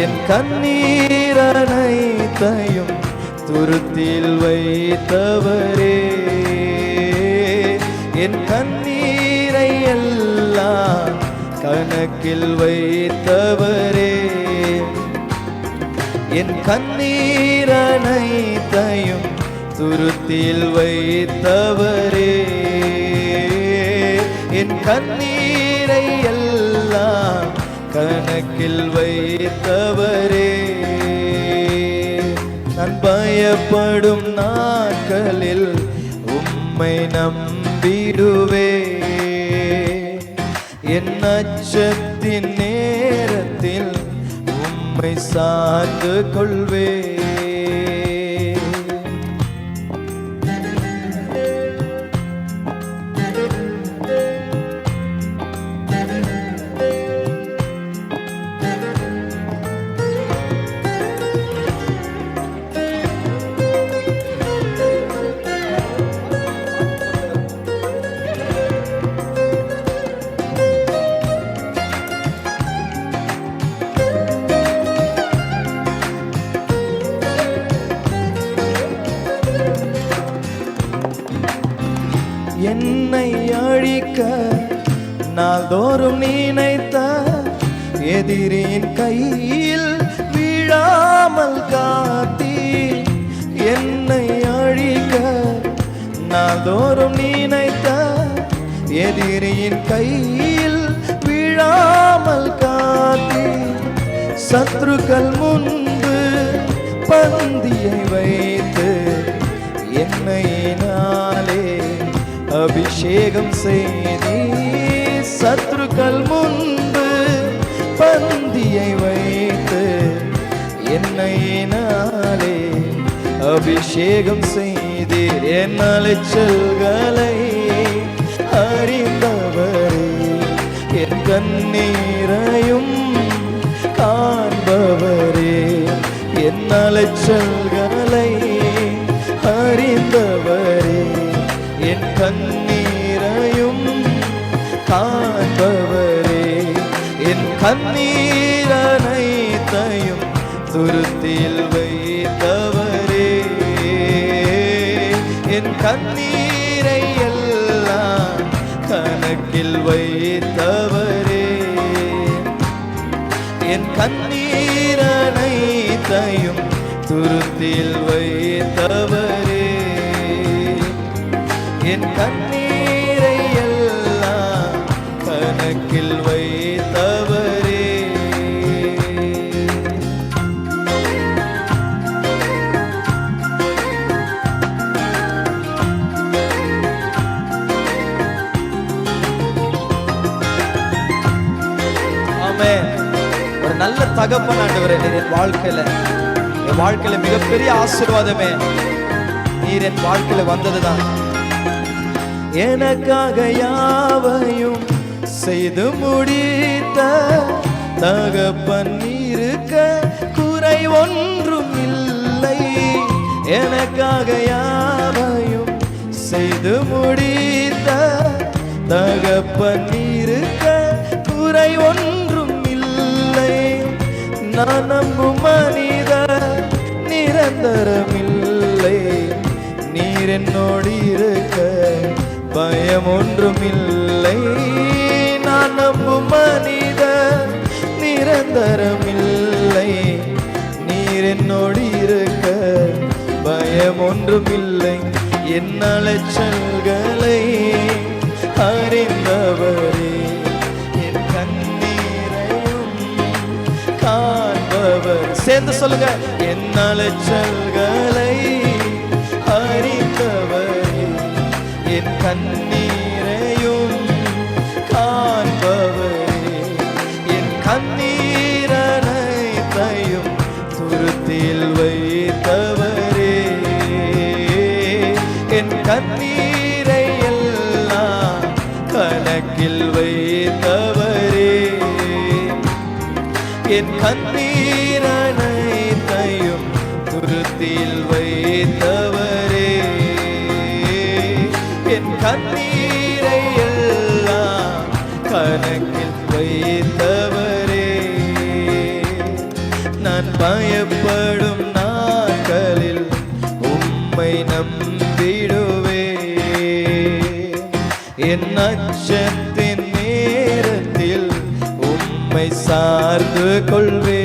என் கண்ணீரனைத்தையும் துருத்தில் வைத்தவரே. என் கண்ணீரை எல்லாம் கணக்கில் வைத்தவரே. என் கண்ணீரனைத்தையும் துருத்தில் வைத்தவரே. என் கண்ணீரை எல்லாம் கணக்கில் வைத்தவரே. நான் பயப்படும் நாட்களில் உம்மை நம்பிடுவே. என் அச்சத்தின் நேரத்தில் உம்மை சார்ந்து கொள்வே அழிக்க நாள்தோறும் நினைத்த எதிரின் கையில் வீழாமல் காத்தி என்னை அழிக்க நாள்தோறும் நினைத்த எதிரியின் கையில் வீழாமல் காத்தி சத்ருக்கள் முன்பு பந்தியை வைத்து என்னை அபிஷேகம் செய்தி. சத்ருக்கள் முன்பு பந்தியை வைத்து என்னையினாலே அபிஷேகம் செய்தீர். என் அலைச்சல்களை அறிந்தவரே என் கண்ணீரையும் காண்பவரே என் அலைச்சல்களை என் துருத்தில் வைத்தவரே. என் கண்ணீரை எல்லாம் கணக்கில் வைத்தவரே. என் கண்ணீரனைத்தையும் துருத்தில் வைத்தவரே. என் கண்ணீரை எல்லாம் கணக்கில் வைத்தவரே. ஆமே ஒரு நல்ல தகப்பன் ஆண்டவரே நீர் என் வாழ்க்கையில. என் வாழ்க்கையில மிகப்பெரிய ஆசீர்வாதமே. நீர் என் வாழ்க்கையில வந்ததுதான். எனக்காக யாவையும் செய்து முடித்த தகப்பன் இருக்க குறை ஒன்றும் இல்லை. எனக்காக யாவையும் செய்து முடித்த தகப்பன் இருக்க நான் நம்பும் மனிதர் நிரந்தரமில்லை. நீர் என்னோடு இருக்க பயம் ஒன்றுமில்லை. நான் நம்பும் மனிதர் நிரந்தரமில்லை. நீர் என்னோடு இருக்க பயம் ஒன்றுமில்லை. என் அலைச்சல்களை அறிந்தவரே. சேர்ந்து சொல்லுங்க. என் அலைச்சல்களை அறிந்தவரே என் கண்ணீரையும் காண்பவரே என் கண்ணீரனைத்தையும் துருத்தில் வைத்தவரே. என் கண்ணீரை எல்லாம் கணக்கில் வைத்தவரே. என் கண்ணீர் கண்ணீரை எல்லாம் கணக்கில் வைத்தவரே. நான் பயப்படும் நாட்களில் உம்மை நம்பிடுவே. என் அச்சத்தின் நேரத்தில் உம்மை சார்ந்து கொள்வே